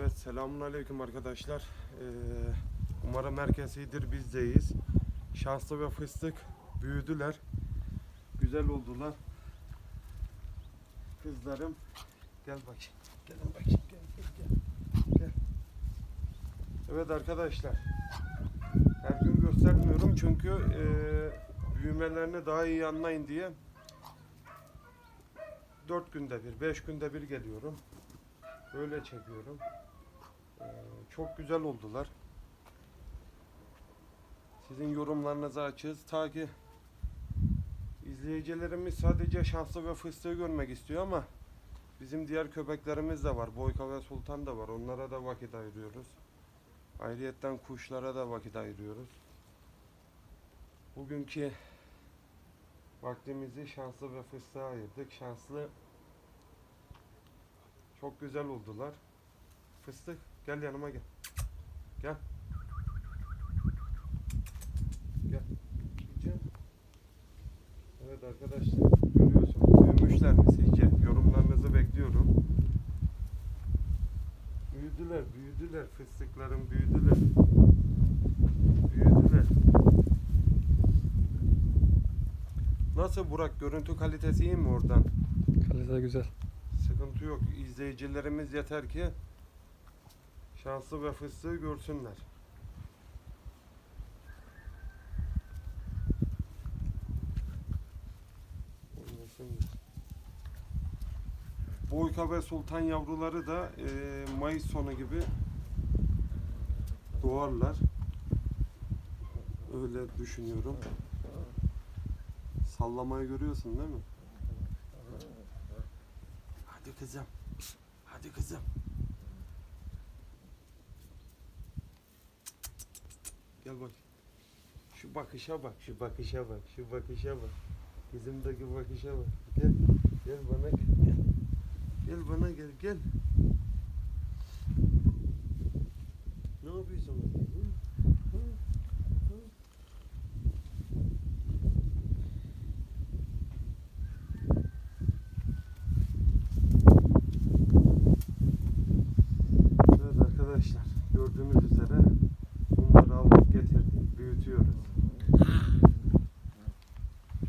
Evet selamun aleyküm arkadaşlar. Ee, umarım herkes iyidir biz de iyiyiz. Şanslı ve fıstık büyüdüler. Güzel oldular. Kızlarım gel bakayım. Gelin bakayım gel gel gel. gel. Evet arkadaşlar. Her gün göstermiyorum çünkü e, büyümelerini daha iyi anlayın diye 4 günde bir, 5 günde bir geliyorum. Böyle çekiyorum. Ee, çok güzel oldular. Sizin yorumlarınızı açığız. Ta ki izleyicilerimiz sadece şanslı ve fıstığı görmek istiyor ama bizim diğer köpeklerimiz de var. Boyka ve Sultan da var. Onlara da vakit ayırıyoruz. Ayrıyetten kuşlara da vakit ayırıyoruz. Bugünkü vaktimizi şanslı ve fıstığa ayırdık. Şanslı çok güzel oldular. Fıstık gel yanıma gel. Gel. Gel. Evet arkadaşlar görüyorsunuz. Büyümüşler mi sizce? Yorumlarınızı bekliyorum. Büyüdüler, büyüdüler. Fıstıklarım büyüdüler. Büyüdüler. Nasıl Burak? Görüntü kalitesi iyi mi oradan? Kalite güzel. Sıkıntı yok. İzleyicilerimiz yeter ki şanslı ve fıstığı görsünler. Boyka ve Sultan yavruları da e, Mayıs sonu gibi doğarlar. Öyle düşünüyorum. Sallamayı görüyorsun değil mi? Hadi kızım. Hadi kızım. Gel bak. Şu bakışa bak, şu bakışa bak, şu bakışa bak. Kızımdaki bakışa bak. Gel, gel bana gel. Gel, gel bana gel, gel. Ne yapıyorsun bakayım? Hı? Hı? Hı? Evet arkadaşlar gördüğünüz üzere bunları aldık getirdik büyütüyoruz.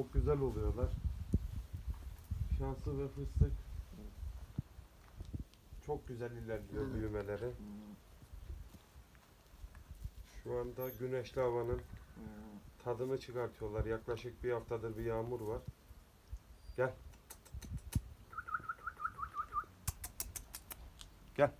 Çok güzel oluyorlar. Şanslı ve fıstık çok güzel ilerliyor büyümeleri. Şu anda güneşli havanın tadını çıkartıyorlar. Yaklaşık bir haftadır bir yağmur var. Gel. Gel.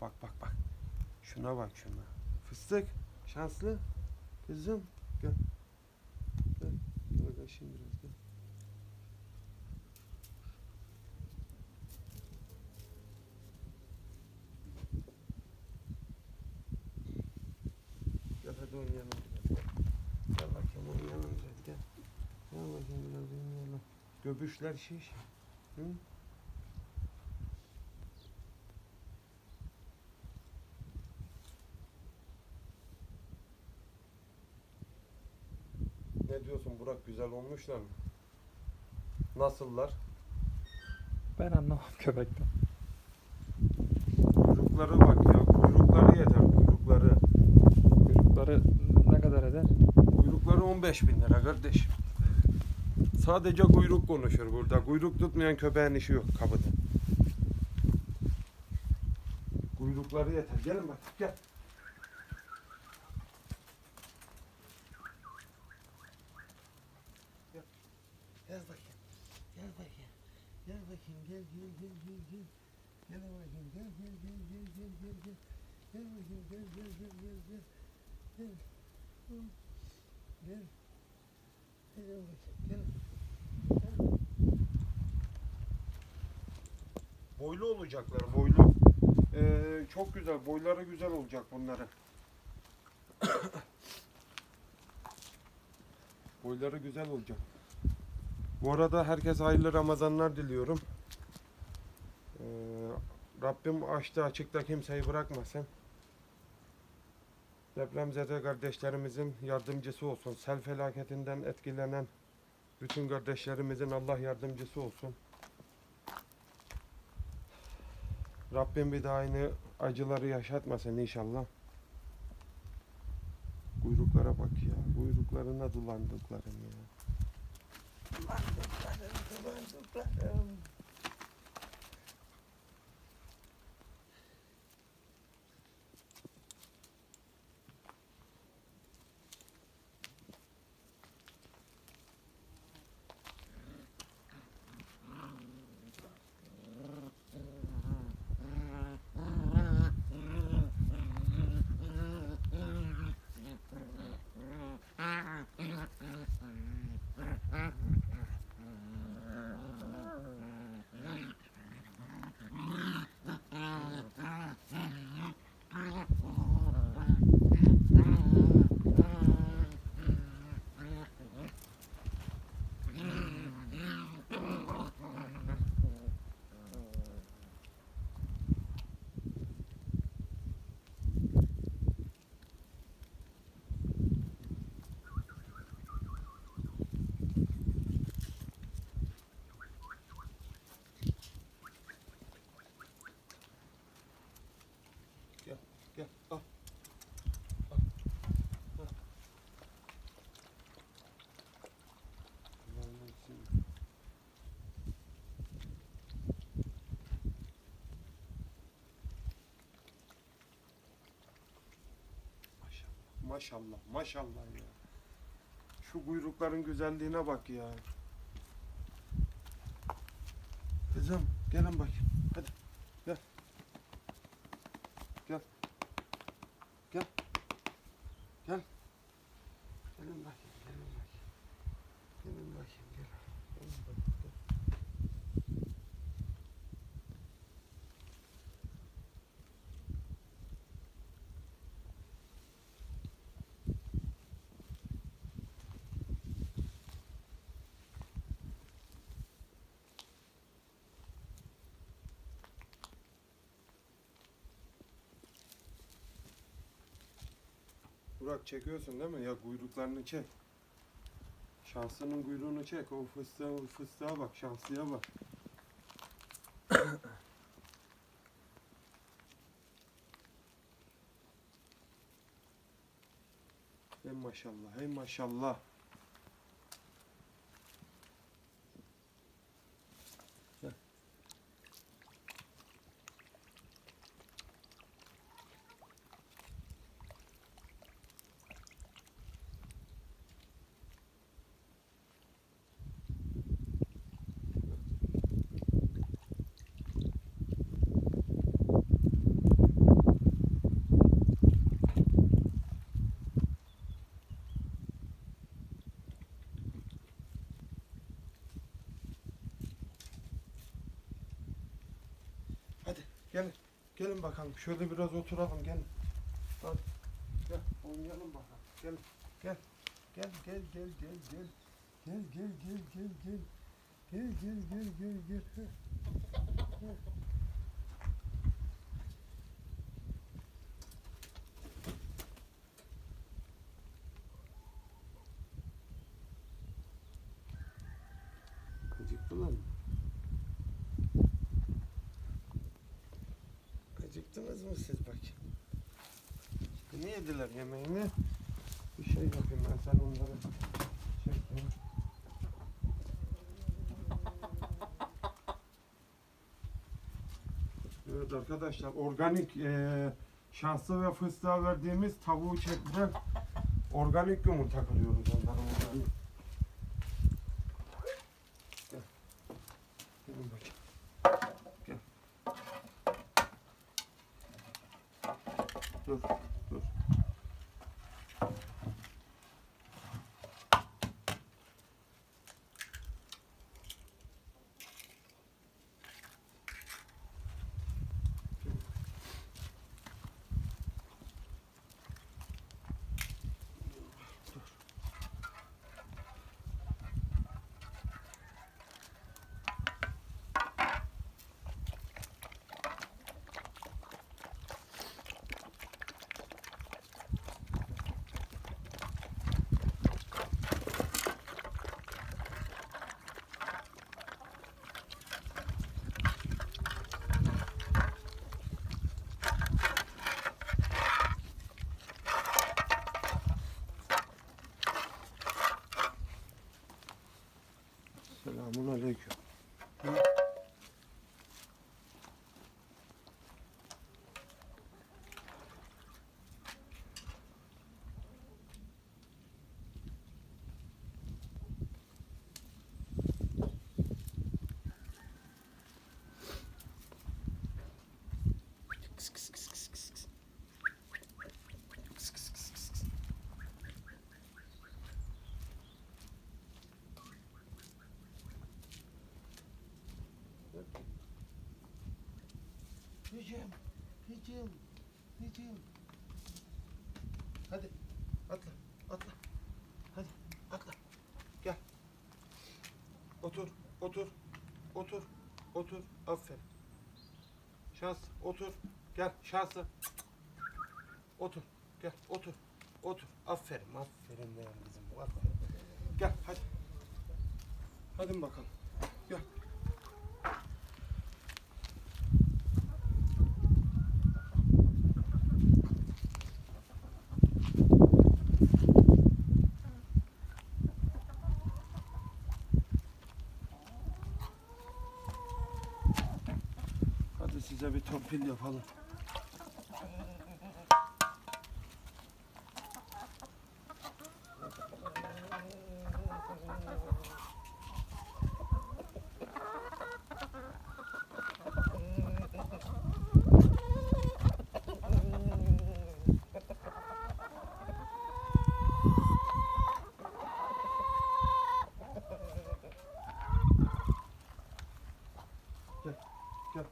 Bak bak bak. Şuna bak şuna. Fıstık. Şanslı. Kızım. Gel. Şimdi biraz gel. Gel hadi oynayalım. Gel. Bakayım oynayalım gel. Gel bakayım biraz oynayalım. Göbüşler şiş. Hı? Ne diyorsun Burak güzel olmuşlar mı? Nasıllar? Ben anlamam köpekten. Kuyrukları bak ya kuyrukları yeter kuyrukları. Kuyrukları ne kadar eder? Kuyrukları 15 bin lira kardeş. Sadece kuyruk konuşur burada. Kuyruk tutmayan köpeğin işi yok kapıda. Kuyrukları yeter. Gelin bak gel. Gel. Gel bakayım. Gel bakayım. Gel bakayım. Gel gel gel gel gel. Gel bakayım. Gel gel gel gel gel gel gel. Gel bakayım. Gel gel gel gel gel. Gel. Gel. Gel bakayım. Gel. Boylu olacaklar. Boylu. Ee, çok güzel. Boyları güzel olacak bunların. Boyları güzel olacak. Bu arada herkes hayırlı Ramazanlar diliyorum. Ee, Rabbim açtı açıkta kimseyi bırakmasın. Depremzede kardeşlerimizin yardımcısı olsun. Sel felaketinden etkilenen bütün kardeşlerimizin Allah yardımcısı olsun. Rabbim bir daha aynı acıları yaşatmasın inşallah. Kuyruklara bak ya. Kuyruklarına dolandıklarım ya. Dolandıklarım, dolandıklarım. Maşallah, maşallah, ya. Şu kuyrukların güzelliğine bak ya. Kızım, gelin bakayım. Hadi, gel. Gel. Gel. Gel. Gelin bakayım, gelin bakayım. Gelin bakayım, gel. Gelin bakayım, gel. Burak çekiyorsun değil mi? Ya kuyruklarını çek. Şansının kuyruğunu çek. O fıstığa, o fıstığa bak. Şanslıya bak. Hey maşallah, hey maşallah. Gel. Hadi gelin. Gelin bakalım. Şöyle biraz oturalım. Gelin. Hadi. Gel oynayalım bakalım. Gel. Gel. Gel gel gel gel gel. Gel gel gel gel gel. Gel gel gel gel gel. Acıktınız mı siz bakayım? Ne yediler yemeğini? Bir şey yapayım ben sen onları çekeyim. Evet arkadaşlar organik eee şanslı ve fıstığa verdiğimiz tavuğu çektiren organik yumurta kırıyoruz Dur, Hicim, hicim, hicim. Hadi atla, atla. Hadi atla. Gel. Otur, otur, otur, otur. Aferin. Şans, otur. Gel, şanslı. Otur, gel, otur, otur. Aferin, aferin benim kızım, aferin. Gel, hadi. Hadi bakalım. Gel. Hadi size bir torpil yapalım. Gel.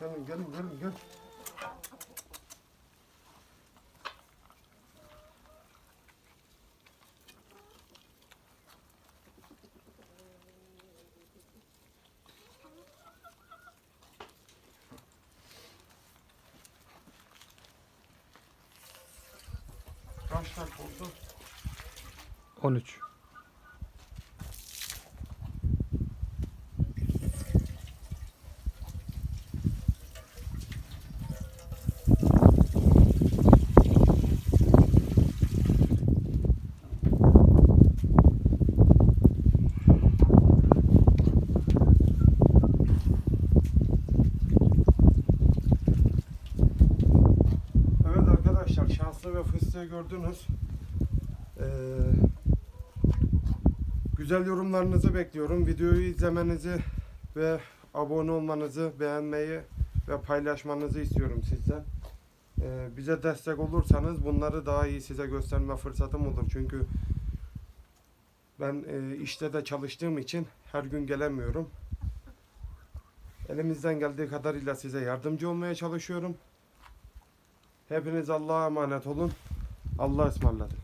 Gelin gelin gelin gel. Kaç dakika oldu? 13. Evet arkadaşlar fıstığı gördünüz. Ee, güzel yorumlarınızı bekliyorum. Videoyu izlemenizi ve abone olmanızı, beğenmeyi ve paylaşmanızı istiyorum sizden. Ee, bize destek olursanız bunları daha iyi size gösterme fırsatım olur. Çünkü ben e, işte de çalıştığım için her gün gelemiyorum. Elimizden geldiği kadarıyla size yardımcı olmaya çalışıyorum. Hepiniz Allah'a emanet olun. Allah ısmarladı.